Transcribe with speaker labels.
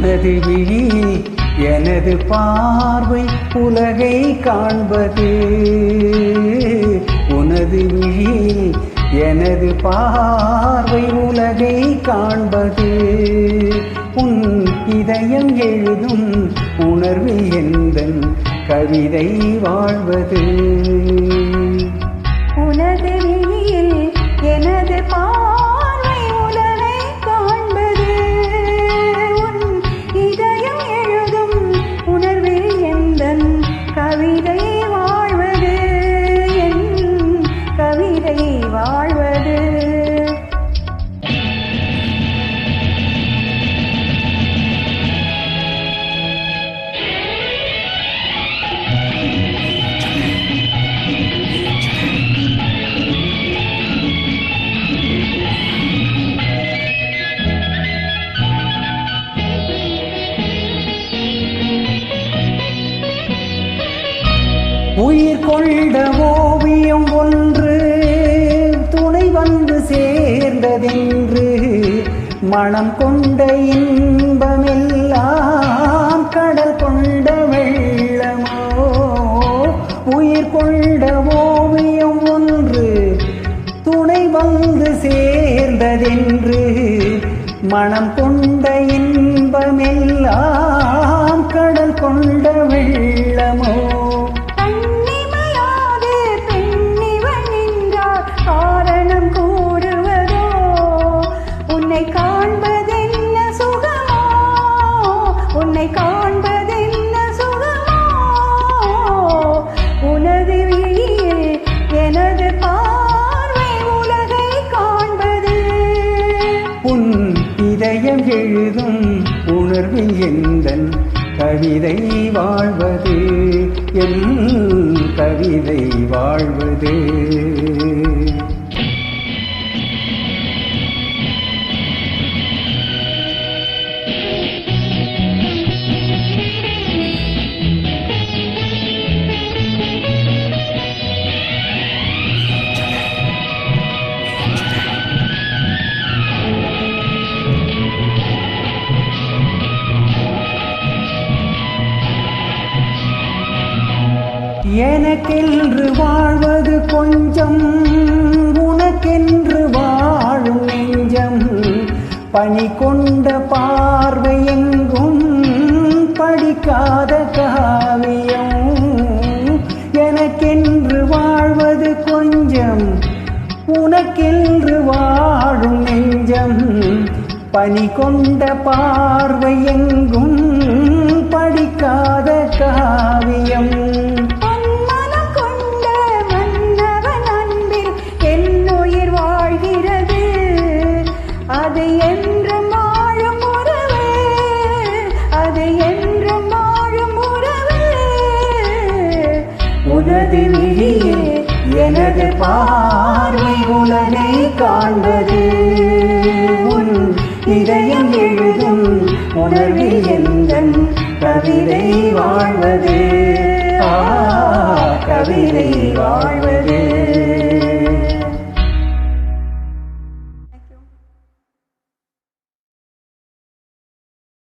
Speaker 1: உனது விழி எனது பார்வை உலகை காண்பது. உனது விழி எனது பார்வை உலகை காண்பது. உன் இதயம் எழுதும் உணர்வில் எந்தன் கவிதை வாழ்வது? உயிர் கொண்ட ஓவியம் ஒன்று துணை வந்து சேர்ந்ததென்று மனம் கொண்ட இன்பமெல்லாம் கடல் கொண்ட வெள்ளமோ? உயிர் கொண்ட ஓவியம் ஒன்று துணை வந்து சேர்ந்ததென்று மனம் கொண்ட இன்பமெல்லாம் கடல் கொண்ட வெள்ளமோ? உணர்வு எந்தன் கவிதை வாழ்வது என் கவிதை வாழ்வது. எனக்கென்று வாழ்வது கொஞ்சம் உனக்கென்று வாழும் நெஞ்சம். பணி கொண்ட பார்வை எங்கும் படிக்காத காவியம். எனக்கென்று வாழ்வது கொஞ்சம் உனக்கென்று வாழும் நெஞ்சம். பணி கொண்ட பார்வை எங்கும் படிக்காத காவியம். பார்வை உலகை காண்பது. உன் இதயம் எழுதும் உணர்வில் எந்த கவிதை வாழ்வது? கவிதை வாழ்வது.